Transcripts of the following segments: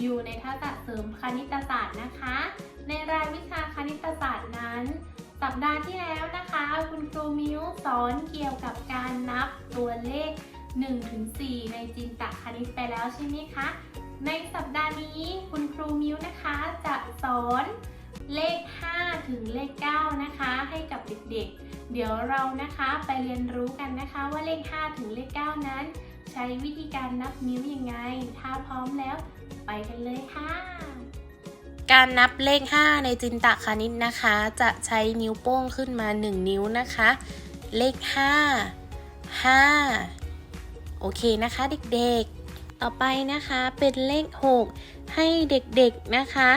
อยู่ในท่าตัดเสริมคณิตศาสตร์นะคะ ในรายวิชาคณิตศาสตร์นั้น สัปดาห์ที่แล้วนะคะ คุณครูมิวสอนเกี่ยวกับการนับตัวเลข 1-4 ในจินตคณิตไปแล้วใช่ไหมคะ ในสัปดาห์นี้คุณครูมิวนะคะจะสอนเลข 5 ถึงเลข 9 นะคะ ให้กับเด็กๆ เดี๋ยวเรานะคะไปเรียนรู้กันนะคะว่าเลข 5 ถึงเลข 9 นั้น ใช้วิธีการนับนิ้วยังไง ถ้าพร้อมแล้วไปกันเลยค่ะ การนับเลข 5 ในจินตคณิตนะคะ จะใช้นิ้วโป้งขึ้นมา 1 นิ้วนะคะ เลข 5 5 โอเคนะคะเด็กๆ ต่อไปนะคะเป็นเลข 6 ให้เด็กๆนะคะ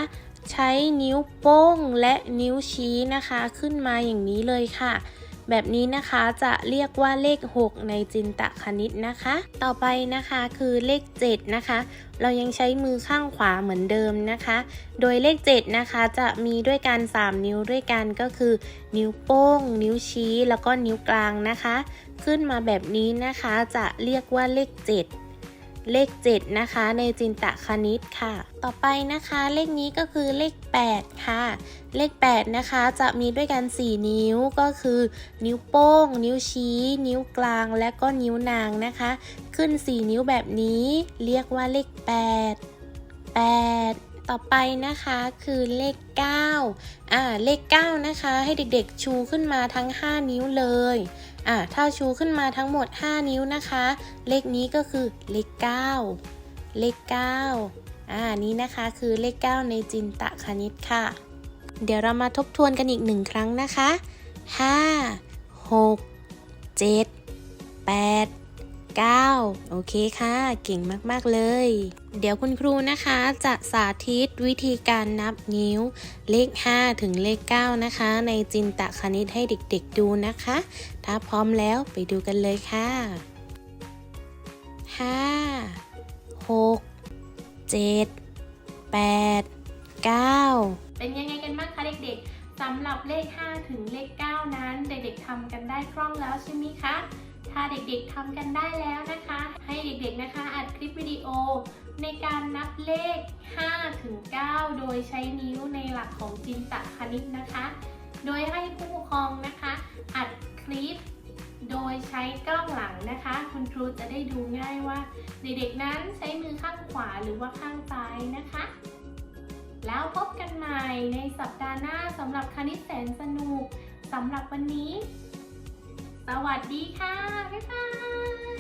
ใช้นิ้วโป้งและนิ้วชี้นะคะ ขึ้นมาอย่างนี้เลยค่ะ แบบนี้นะคะจะเรียกว่าเลข 6 ในจินตคณิตนะคะ ต่อไปนะคะคือเลข 7 นะคะ เรายังใช้มือข้างขวาเหมือนเดิมนะคะ โดยเลข 7 นะคะจะมีด้วยกัน 3 นิ้วด้วยกันก็คือ นิ้วโป้ง นิ้วชี้ แล้วก็นิ้วกลางนะคะ ขึ้นมาแบบนี้นะคะจะเรียกว่าเลข 7 เลข 7 นะคะ ในจินตคณิตค่ะ ต่อไปนะคะเลขนี้ก็คือเลข 8 ค่ะ เลข 8 นะคะ จะมีด้วยกัน 4 นิ้วก็คือ นิ้วโป้ง นิ้วชี้ นิ้วกลาง และก็นิ้วนางนะคะ ขึ้น 4 นิ้วแบบนี้ เรียกว่าเลข 8 8ต่อไปนะคะคือเลข 9 อ่า เลข 9 นะคะ ให้เด็กๆ ชูขึ้นมาทั้ง 5 นิ้วเลย อะถ้าชูขึ้นมาทั้งหมด 5 นิ้วนะคะ เลขนี้ก็คือเลข 9 เลข 9 อ่านี้นะคะคือเลข 9 ในจินตคณิตค่ะ เดี๋ยวเรามาทบทวนกันอีกหนึ่งครั้งนะคะ 5 6 7 โอเคค่ะ เก่งมากๆเลย เดี๋ยวคุณครูนะคะจะสาธิตวิธีการนับนิ้วเลข 5 ถึงเลข 9 นะคะ ในจินตคณิตให้เด็กๆดูนะคะ ถ้าพร้อมแล้วไปดูกันเลยค่ะ 5 6 7 8 9 เป็นยังไงกันบ้างคะเด็กๆสำหรับเลข 5 ถึงเลข 9 นั้น เด็กๆทำกันได้คล่องแล้วใช่ไหมคะ ถ้าเด็กๆทำกันได้แล้วนะคะ ให้เด็กๆนะคะอัดคลิปวิดีโอ ในการนับเลข 5 ถึง 9 โดยใช้นิ้วในหลักของจินตคณิตนะคะ โดยให้ผู้ปกครองนะคะ อัดคลิปโดยใช้กล้องหลังนะคะ คุณครูจะได้ดูง่ายว่า เด็กๆนั้นใช้มือข้างขวาหรือว่าข้างซ้ายนะคะ แล้วพบกันใหม่ในสัปดาห์หน้าสำหรับคณิตแสนสนุกสำหรับวันนี้ สวัสดีค่ะ บ๊ายบาย